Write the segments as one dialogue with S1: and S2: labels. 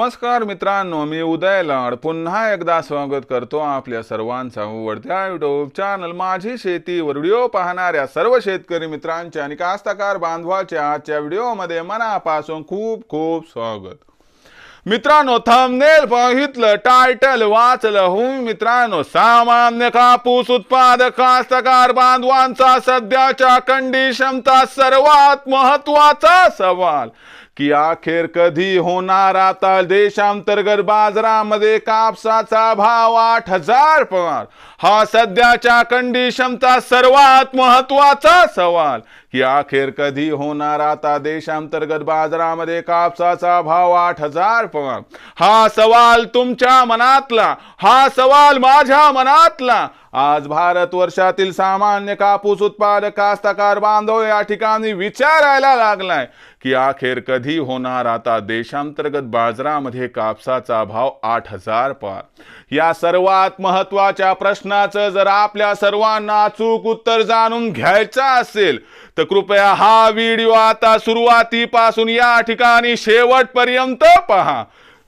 S1: नमस्कार मित्रांनो मी उदय लाड. पुन्हा एकदा स्वागत करतो आपल्या सर्वांचा आवडत्या युट्यूब चॅनल माझी शेतीवर. व्हिडिओ पाहणाऱ्या सर्व शेतकरी मित्रांचे आणि कास्तकार बांधवाच्या आजच्या व्हिडिओमध्ये मनापासून खूप खूप स्वागत. मित्रांनो थंबनेल बघितलं टायटल वाचलं. हो मित्रांनो सामान्य कापूस उत्पादक कास्तकार बांधवांचा सध्याच्या कंडिशनचा सर्वात महत्त्वाचा सवाल. की अखेर कधी होणार आता देशांतर्गत बाजारामध्ये कापसाचा भाव आठ हजार पवार. हा सध्याच्या कंडिशनचा सर्वात महत्त्वाचा सवाल. की अखेर कधी होणार आता देशांतर्गत बाजारामध्ये कापसाचा भाव आठ हजार पवार. हा सवाल तुमच्या मनातला हा सवाल माझ्या मनातला आज भारत वर्षातील सामान्य कापूस उत्पादक कास्तकार बांधव या ठिकाणी विचारायला लागलाय की अखेर कधी होणार आता देशांतर्गत बाजारामध्ये कापसाचा भाव आठ हजार पार? या सर्वात महत्त्वाच्या प्रश्नाचं जर आपल्या सर्वांना अचूक उत्तर जाणून घ्यायचं असेल तर कृपया हा व्हिडिओ आता सुरुवातीपासून या ठिकाणी शेवटपर्यंत पहा.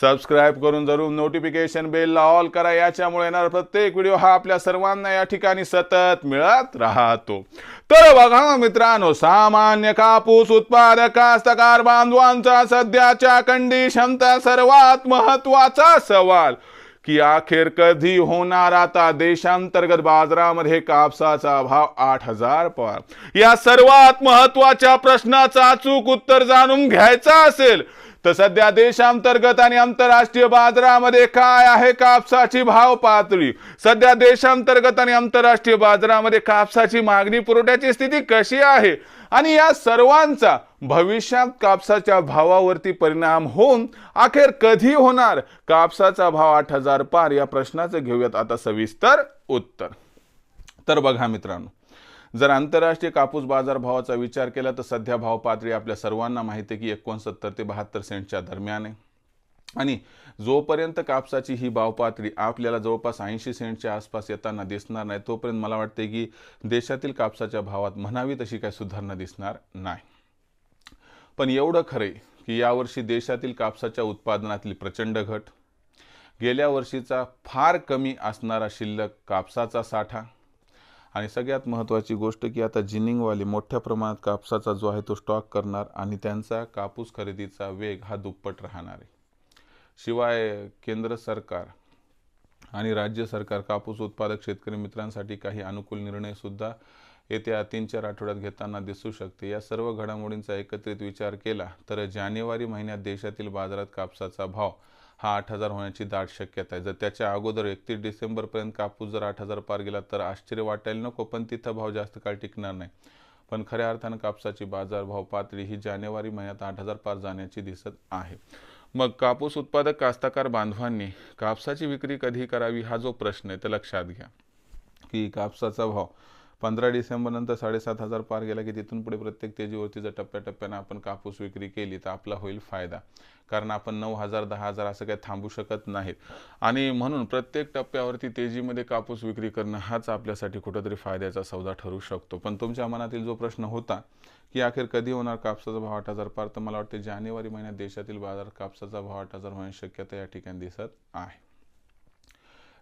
S1: सबस्क्राईब करून जरूर नोटिफिकेशन बेलला ऑल करा. याच्यामुळे येणार प्रत्येक व्हिडिओ हा आपल्या सर्वांना या ठिकाणी सतत मिळत राहतो. तर बघा मित्रांनो सामान्य कापूस उत्पादक कास्तकार बांधवांचा सध्याच्या कंडिशनचा सर्वात महत्त्वाचा सवाल की अखेर कधी होणार आता देशांतर्गत बाजारामध्ये कापसाचा भाव आठ हजार पार? या सर्वात महत्त्वाच्या प्रश्नाचं अचूक उत्तर जाणून घ्यायचं असेल तर सध्या देशांतर्गत आणि आंतरराष्ट्रीय बाजारामध्ये काय आहे कापसाची भाव पातळी? सध्या देशांतर्गत आणि आंतरराष्ट्रीय बाजारामध्ये कापसाची मागणी पुरवठ्याची स्थिती कशी आहे? आणि या सर्वांचा भविष्यात कापसाच्या भावावरती परिणाम होऊन अखेर कधी होणार? कापसाचा भाव आठ हजार पार या प्रश्नाचं घेऊयात. आता सविस्तर उत्तर. तर बघा मित्रांनो जर आंतरराष्ट्रीय कापूस बाजार भावाचा विचार केला तर सध्या भाव पातळी आपल्या सर्वांना माहिती आहे की एकोणसत्तर ते बहात्तर सेंटच्या दरम्यान आहे. आणि जोपर्यंत कापसाची ही भाव पातळी आपल्याला जवळपास ऐंशी सेंटच्या आसपास येताना दिसणार नाही तोपर्यंत मला वाटते की देशातील कापसाच्या भावात म्हणावी तशी काही सुधारणा दिसणार नाही. पण एवढं खरंय की यावर्षी देशातील कापसाच्या उत्पादनातील प्रचंड घट गेल्या वर्षीचा फार कमी असणारा शिल्लक कापसाचा साठा आणि सगळ्यात महत्त्वाची गोष्ट की आता जिनिंगवाले मोठ्या प्रमाणात कापसाचा जो आहे तो स्टॉक करणार आणि त्यांचा कापूस खरेदीचा वेग हा दुप्पट राहणार आहे. शिवाय केंद्र सरकार आणि राज्य सरकार कापूस उत्पादक शेतकरी मित्रांसाठी काही अनुकूल निर्णयसुद्धा येत्या तीन चार आठवड्यात घेताना दिसू शकते. या सर्व घडामोडींचा एकत्रित विचार केला तर जानेवारी महिन्यात देशातील बाजारात कापसाचा भाव हा आठ हजार होण्याची दाट शक्यता आहे. जर त्याच्या अगोदर एकतीस डिसेंबरपर्यंत कापूस जर आठ हजार पार गेला तर आश्चर्य वाटायला नको पण तिथं भाव जास्त काळ टिकणार नाही. पण खऱ्या अर्थानं कापसाची बाजारभाव पातळी ही जानेवारी महिन्यात आठ हजार पार जाण्याची दिसत आहे. मग कापूस उत्पादक कास्तकार बांधवांनी कापसाची विक्री कधी करावी हा जो प्रश्न आहे तो लक्षात घ्या. की कापसाचा भाव पंधरा डिसेंबरनंतर साडेसात हजार पार गेला की तिथून पुढे प्रत्येक तेजीवरती जर टप्प्याटप्प्यानं आपण कापूस विक्री केली तर आपला होईल फायदा. कारण आपण नऊ हजार दहा हजार असं काही थांबू शकत नाहीत. आणि म्हणून प्रत्येक टप्प्यावरती तेजीमध्ये कापूस विक्री करणं हाच आपल्यासाठी कुठंतरी फायद्याचा सौदा ठरू शकतो. पण तुमच्या मनातील जो प्रश्न होता की अखेर कधी होणार कापसाचा भाव आठ हजार पार तर मला वाटते जानेवारी महिन्यात देशातील बाजार कापसाचा भाव आठ हजार होण्याची शक्यता या ठिकाणी दिसत आहे.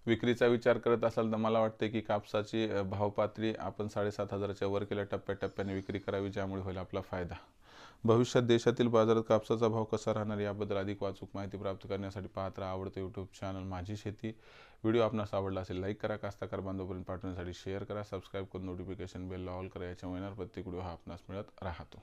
S1: विक्रीचा विचार करत असाल तर मला वाटते की कापसाची भावपातळी आपण साडेसात हजाराच्या वर केल्या टप्प्याटप्प्याने विक्री करावी ज्यामुळे होईल आपला फायदा. भविष्यात देशातील बाजारात कापसाचा भाव कसा राहणार याबद्दल अधिक वाचूक माहिती प्राप्त करण्यासाठी पाहत राहा आवडतं यूट्यूब चॅनल माझी शेती. व्हिडिओ आपणास आवडला असेल लाईक करा कास्ताकार बांधवपर्यंत पाठवण्यासाठी शेअर करा सबस्क्राईब करून नोटिफिकेशन बेल ऑल करा याच्यामुळे येणार प्रत्येक व्हिडिओ हा आपणास मिळत राहतो.